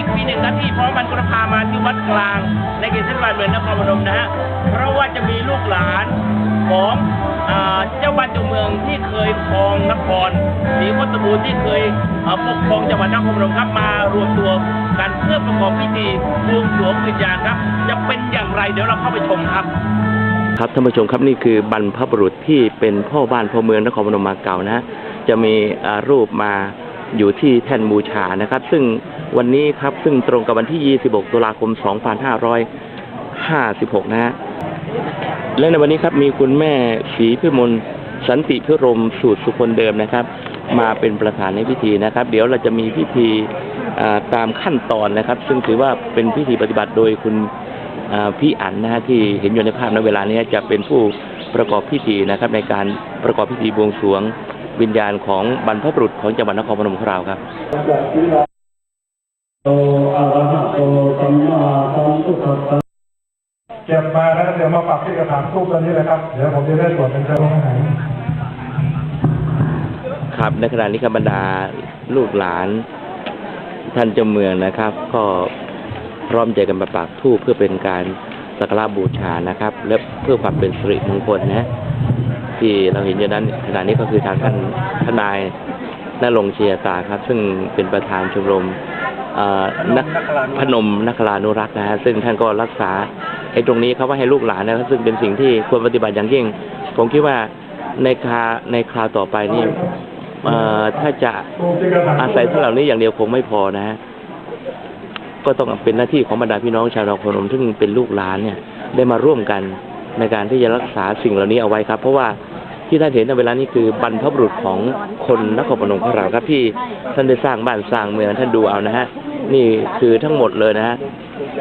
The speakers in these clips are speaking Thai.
อีกปีหนึ่งครับที่พร้อมมันก็พามาที่วัดกลาง ในเขตเทศบาลเมืองนครพนมนะฮะเพราะว่าจะมีลูกหลานของอเจ้าบ้านเจ้าเมืองที่เคยครองนครศรีโคตบูรณ์ที่เคยปกครองจังหวัดนครพนมครับมารวมตัวกันเพื่อประกอบพิธีบวงสรวงวิญญาณครับ จะเป็นอย่างไรเดี๋ยวเราเข้าไปชมครับครับท่านผู้ชมครับนี่คือบรรพบุรุษที่เป็นพ่อบ้านพ่อเมืองนครพนมมาเก่านะจะมีรูปมาอยู่ที่แท่นบูชานะครับ ซึ่ง วันนี้ครับ ซึ่งตรงกับวันที่ 26 ตุลาคม 2556 นะฮะ และในวันนี้ครับมีคุณแม่ศรีพิมลสันติพิรมสูตรสุคนเดิมนะครับ มาเป็นประธานในพิธีนะครับ เดี๋ยวเราจะมีพิธีตามขั้นตอนนะครับ ซึ่งถือว่าเป็นพิธีปฏิบัติโดยคุณพี่อั๋นนะฮะที่เห็นอยู่ในภาพในเวลานี้จะเป็นผู้ประกอบพิธีนะครับ ในการประกอบพิธีบวงสรวงวิญญาณของบรรพบุรุษของจังหวัดนครพนมของเราครับ โตอะระหะโตสัมมาสัมพุทธัสสะเก็บมาแล้วเดี๋ยวมาปรับที่กระถางทูบตัวนี้เลยครับ เดี๋ยวผมจะได้ตรวจเป็นเชิงอาหารครับในขณะนี้ครับบรรดาลูกหลาน ท่านเจ้าเมืองนะครับ ก็พร้อมใจกันมาปักธูปเพื่อเป็นการสักการะบูชานะครับ และเพื่อความเป็นสิริมงคลนะ ที่เราเห็นอยู่นั้นขณะนี้ก็คือทางท่านทนายนรงค์เชียตาครับ ซึ่งเป็นประธานชมรมเอ่อ นักพนมนักลานุรักษ์นะฮะซึ่งท่านก็รักษาไอ้ตรงนี้ครับว่าให้ลูกหลานนะครับซึ่งเป็นสิ่งที่ควรปฏิบัติอย่างยิ่ง ผมคิดว่าในคราในคราวต่อไปนี่เอ่อถ้าจะทูบที่กระถางอาศัยเท่าเหล่านี้อย่างเดียวคงไม่พอนะฮะก็ต้องเป็นหน้าที่ของบรรดาพี่น้องชาวนครพนมซึ่งเป็นลูกหลานเนี่ยได้มาร่วมกันในการที่จะรักษาสิ่งเหล่านี้เอาไว้ครับ เพราะว่าที่ท่านเห็นในเวลานี้คือบรรพบุรุษของคนนครพนมของเราครับที่ท่านได้สร้างบ้านสร้างเมืองท่านดูเอานะฮะ นี่คือทั้งหมดเลยนะฮะ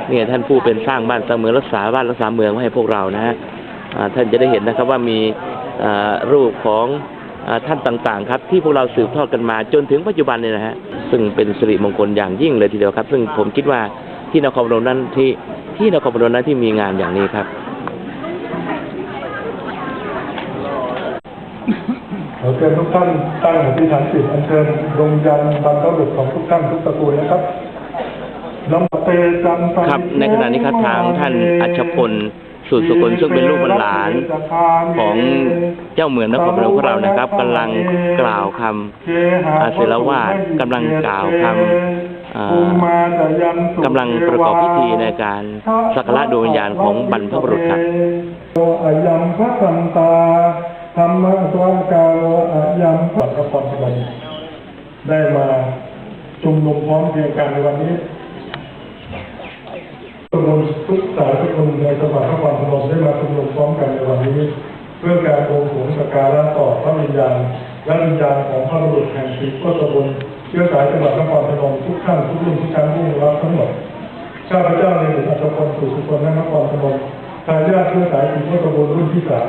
เนี่ยท่านผู้เป็นสร้างบ้านสร้างเมืองรักษาบ้านรักษาเมืองไว้ให้พวกเรานะฮะท่านจะได้เห็นนะครับว่ามีรูปของอท่านต่างๆ ครับที่พวกเราสืบทอดกันมาจนถึงปัจจุบันเนี่ยนะฮะซึ่งเป็นสิริมงคลอย่างยิ่งเลยทีเดียวครับ ซึ่งผมคิดว่าที่นครพนมนั้นที่ที่นครพนมนั้นที่มีงานอย่างนี้ครับขอเชิญทุกท่านตั้งอธิษฐานจิตอัญเชิญดวงวิญญาณบรรพบุรุษของทุกท่านทุกตระกูลนะครับ ครับในขณะนี้ครับทางท่านอัชพลสุดสุคนซึ่งเป็นลูกบุญหลานของเจ้าเมืองนครพนมของเรานะครับกำลังกล่าวคำอาศิลวาสกำลังกล่าวคำอ่ากำลังประกอบพิธีในการสักการะดวงวิญญาณของบรรพบุรุษครับโออายัมพระสันตาธรรมะสวากาโลอายัมพระพรวันได้มาชุมนุมพร้อมเพรียงกันในวันนี้ ชุมนุมทุกสายทุกคนในจังหวัดนครพนมได้มาชุมนุมพร้อมกันในวันนี้ เพื่อการบวงสรวงสการะต่อพระวิญญาณและวิญญาณของพระบุรุษแห่งศรีโคตบุญเชื้อสายจังหวัดนครพนมทุกท่านทุกรุ่นทุกชั้นผู้รับทั้งหมดข้าพเจ้าในหมู่อัตพลสุสุคนนครพนมทายาทเชื้อสายสิงห์ตระกูลรุ่นที่สาม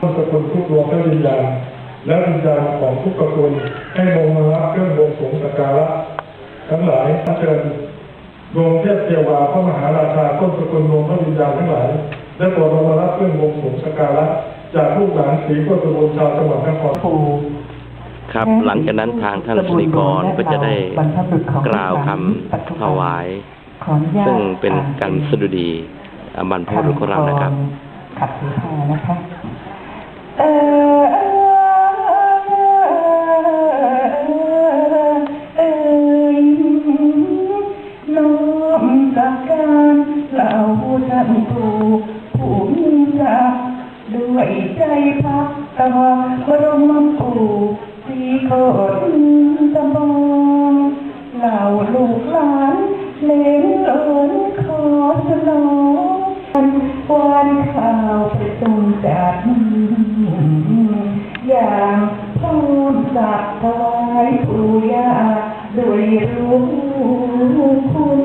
ต้นตระกูลทุกดวงพระวิญญาณและวิญญาณของทุกตระกูลให้มงมารับเครื่องบวงสรวงสักการะทั้งหลายอัญเชิญ ดวงเทพเทวาพระมหาราชาต้นตระกูลดวงพระวิญญาณทั้งหลายและตัวลงมารับเครื่องบวงสรวงสักการะจากลูกหลานศรีโคตรบุญชาวจังหวัดนครพนมครับหลังจากนั้นทางท่านสนิกรก็จะได้กล่าวคำถวายขออนุญาตซึ่งเป็นการสดุดีอ่าบรรพบุรุษของเรานะครับขัดสีหานะคะเออเออ ด้วยใจพักตะวันบรมปู่สีโคตรตะบองเหล่าลูกหลานเลนหลนขอสนองวันข่าวไปตรงจัดอย่างพร้อสักถวายปู่ย่าด้วยรู้คุณ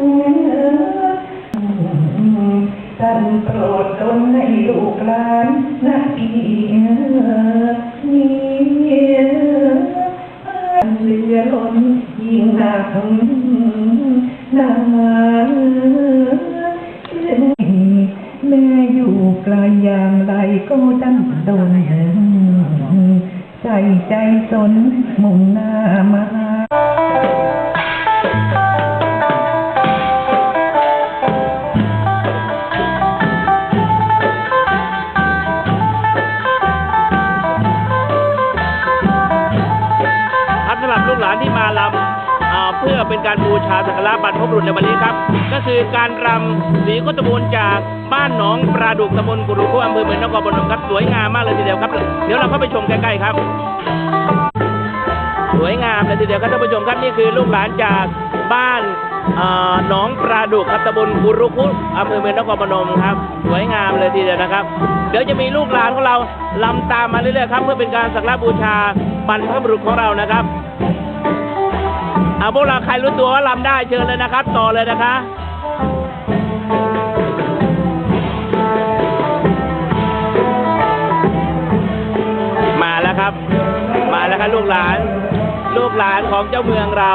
เอ๋ยท่านโปรดดลให้ลูกหลาน ใจสนมุ่งหน้ามา การบูชาสักการะบรรพบุรุษในวันนี้ครับ ก็คือการรำสีโคตบูรณ์จากบ้านหนองปลาดุกตำบลกุรุคุอำเภอเมืองนครปฐมครับสวยงามมากเลยทีเดียวครับ เดี๋ยวเราเข้าไปชมใกล้ๆครับ สวยงามเลยทีเดียวครับท่านผู้ชมครับนี่คือลูกหลานจากบ้านอ่อหนองปลาดุกครับตำบลกุรุคุอำเภอเมืองนครพนมครับ สวยงามเลยทีเดียวนะครับ เดี๋ยวจะมีลูกหลานของเราลำตามมาเรื่อยๆครับเพื่อเป็นการสักการะบูชาบรรพบุรุษของเรานะครับ เอาพวกเราใครรู้ตัวว่าลำได้เชิญเลยนะครับ ต่อเลยนะคะมาแล้วครับมาแล้วครับลูกหลาน ลูกหลานของเจ้าเมืองเรา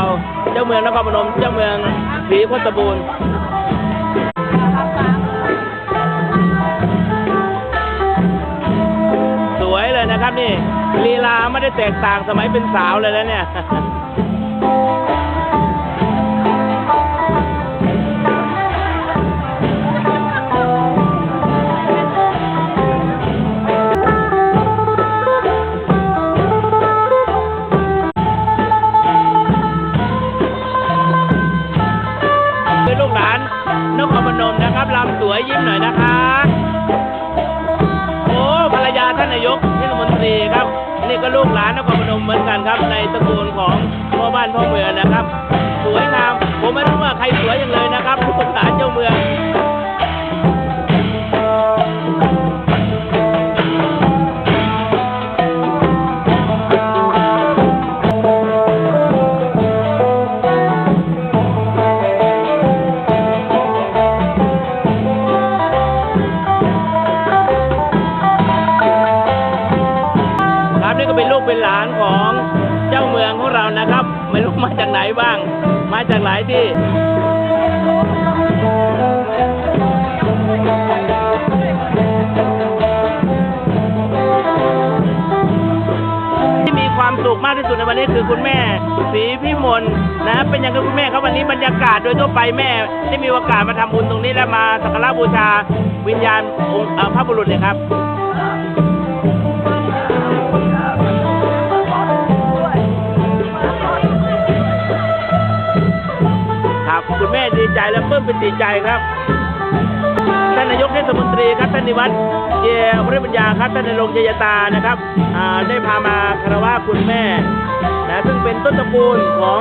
เจ้าเมืองนครพนมเจ้าเมืองศรีโคตบูรณ์สวยเลยนะครับนี่ลีลาไม่ได้แตกต่างสมัยเป็นสาวเลยนะเนี่ย ยิ้มหน่อยนะคะ มาจากหลายที่ที่มีความสุขมากที่สุดในวันนี้คือคุณแม่ศรีพิมลนะเป็นอย่างไรคุณแม่ครับวันนี้บรรยากาศโดยทั่วไปแม่ได้มีโอกาสมาทำบุญตรงนี้และมาสักการะบูชาวิญญาณองค์พระบุรุษเนี่ยครับ คุณแม่ดีใจและเพิ่มเป็นดีใจครับ ท่านนายกเทศมนตรีครับท่านนิวัฒน์เยียริปัญญาครับท่านในรงเจยตานะครับได้พามาคารวะคุณแม่นะซึ่งเป็นต้นตระกูลของ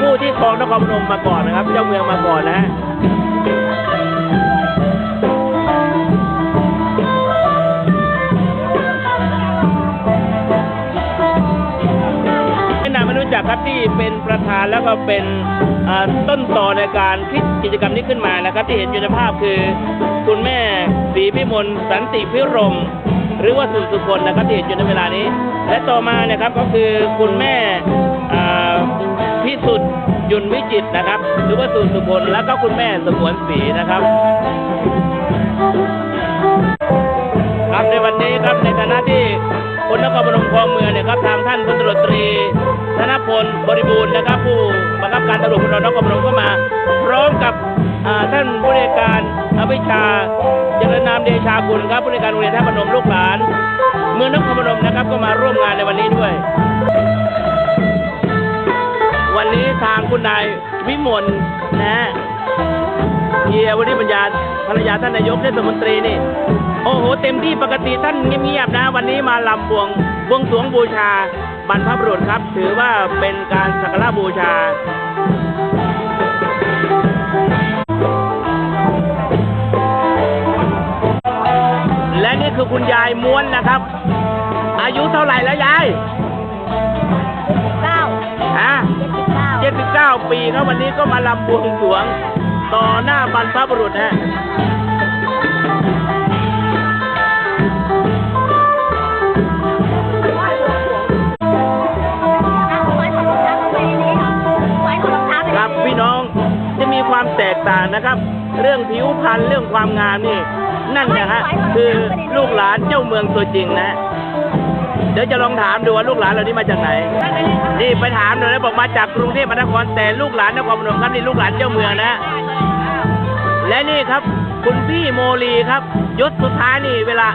ผู้ที่ครองนครพนมมาก่อนนะครับ เจ้าเมืองมาก่อนนะแนะนำไม่รู้จักครับที่เป็น ประธานแล้วก็เป็นต้นต่อในการคิดกิจกรรมนี้ขึ้นมานะครับ ที่เห็นอยู่ในภาพคือ คุณแม่ศรีพิมลสันติพิรม หรือว่าสุสุคนนะครับที่เห็นอยู่ในเวลานี้ และต่อมานะครับก็คือคุณแม่อ่าพิสุทธิ์ยุนวิจิตนะครับ หรือว่าสุสุคนแล้วก็คุณแม่สมวนศรีนะครับครับในวันนี้ครับในฐานะที่ คนนครพนมคลองเมืองเนี่ยครับทางท่านพลตำรวจตรีธนพลบริบูรณ์นะครับ ผู้บังคับการตำรวจภูธรนครพนมก็มา พร้อมกับท่านผู้ในการอภิชาเจริญนามเดชาคุณครับผู้ในการโรงเรียนท่าพนมลูกหลาน เมืองนครพนมนะครับก็มาร่วมงานในวันนี้ด้วย วันนี้ทางคุณนายวิมลนะฮะเฮียวริปัญญาภรรยาท่านนายกเทศมนตรีนี่ โอ้โห เต็มที่ปกติท่านเงียบๆนะ วันนี้มาลำบวงบวงสรวงบูชาบรรพบุรุษครับ ถือว่าเป็นการสักการะบูชาและนี่คือคุณยายม้วนนะครับ อายุเท่าไหร่แล้วยายเก้าฮะเจ็ดสิบเก้า79ปีครับวันนี้ก็มาลำบวงสรวง ต่อหน้าบรรพบุรุษฮะ ต่างนะครับ เรื่องผิวพรรณเรื่องความงามนี่ นั่นนะฮะคือลูกหลานเจ้าเมืองตัวจริงนะ เดี๋ยวจะลองถามดูว่าลูกหลานเรานี่มาจากไหน นี่ไปถามหน่อยแล้วบอกมาจากกรุงเทพมหานครแต่ลูกหลานนครพนมครับนี่ลูกหลานเจ้าเมืองนะ และนี่ครับ คุณพี่โมลีครับยศสุดท้ายนี่เวลา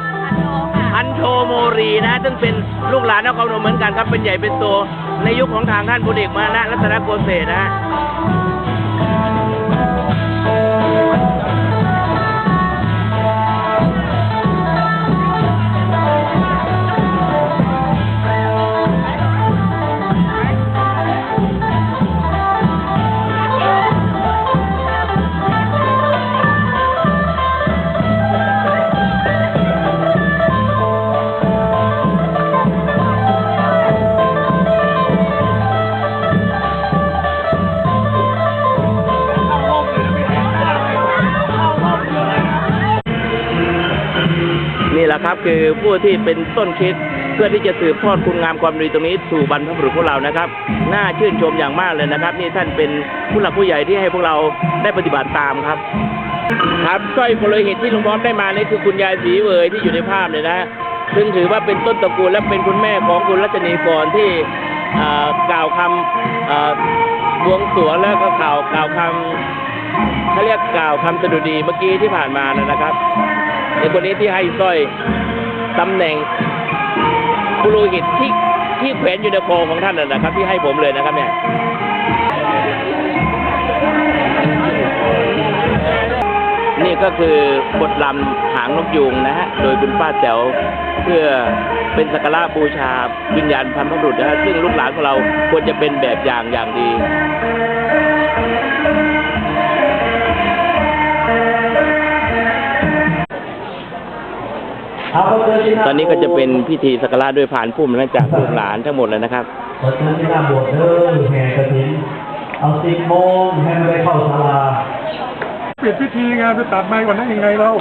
พันโทโมรีนะ ซึ่งเป็นลูกหลานนครพนมเหมือนกันครับเป็นใหญ่เป็นโตในยุคของทางท่านพลเอกมานะรัตนโกเศสนะ คือผู้ที่เป็นต้นคิด เพื่อที่จะสืบทอดคุณงามความดีตรงนี้สู่บรรพบุรุษพวกเรานะครับ น่าชื่นชมอย่างมากเลยนะครับ นี่ท่านเป็นผู้หลักผู้ใหญ่ที่ให้พวกเราได้ปฏิบัติตามครับ ครับสร้อยโปรยหิตที่ลวงพ่อได้มานี่คือคุณยายศรีเวยที่อยู่ในภาพเนี่ยนะซึ่งถือว่าเป็นต้นตระกูลและเป็นคุณแม่ของคุณรัชนีกรที่กล่าวคำบวงสรวงแล้วก็กล่าวกล่าวคำเขาเรียกกล่าวคำสดุดีเมื่อกี้ที่ผ่านมานะครับในคนนี้ที่ให้สร้อย ตำแหน่งปุโรหิตที่ที่แขวนอยู่ในคอของท่านนะนะครับ ที่ให้ผมเลยนะครับเนี่ยนี่ก็คือบทลำหางนกยูงนะฮะ โดยคุณป้าแจ๋วเพื่อเป็นสักการะบูชาวิญญาณพันธุ์พบุรุษนะฮะ ซึ่งลูกหลานของเราควรจะเป็นแบบอย่างอย่างดี ตอนนี้ก็จะเป็นพิธีสักการะด้วยผ่านพุ่มและจากลูกหลานทั้งหมดเลยนะครับขอเชิญที่หน้าโบสถ์เด้อแห่กระถินเอาสิบโมงให้มันได้เข้าศาลาเปลี่ยนพิธีงานไปตัดไม้ก่อนนั้นยังไงเล่า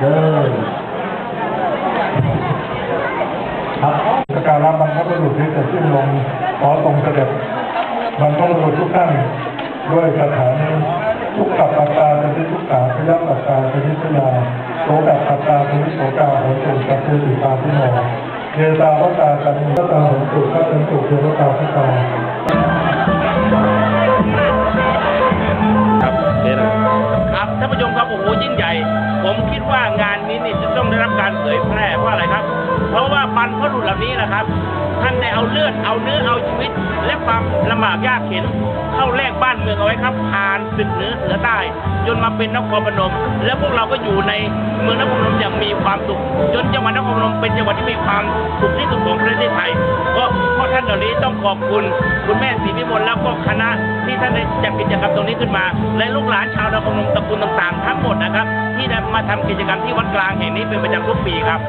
เด้อครับสกการะบรรพบุรุษที่จะขึ้นลงขอทรงเสด็จบรรพบุรุษทุกท่านด้วยคาถานี้ทุกขับปัตตาจะได้ทุกขาพยัคฆ์ปัตตาจะได้พยาโสกับปั ตตาจะได้โสกาโหตุกัจเจติตาพิโนเยตาวตากันนิตาโหตุกัจเจตุเยวตาพิตาครับเดี๋ยวนะครับท่านผู้ชมครับโอ้โหยิ่งใหญ่ ผมคิดว่างานนี้นี่จะต้องได้รับการเผยแพร่เพราะอะไรครับ เพราะว่าบรรพบุรุษเหล่านี้นะครับ ท่านได้เอาเลือด เอาเนื้อ เอาชีวิต และความลำบากยากเข็น เข้าแลกบ้านเมืองเอาไว้ครับผ่านศึกเหนือเสือใต้ จนมาเป็นนครพนม และพวกเราก็อยู่ในเมืองนครพนมอย่างมีความสุข จนจังหวัดนครพนมเป็นจังหวัดที่มีความสุขที่สุดของประเทศไทยเพราะเพราะท่านเหล่านี้ต้องขอบคุณคุณแม่ศรีวิมลแล้วก็คณะที่ท่านได้จัดกิจกรรมตรงนี้ขึ้นมา และลูกหลานชาวนครพนมตระกูลต่างๆ ทั้งหมดนะครับ ที่ได้มาทำกิจกรรมที่วัดกลางแห่งนี้เป็นประจำทุกปีครับ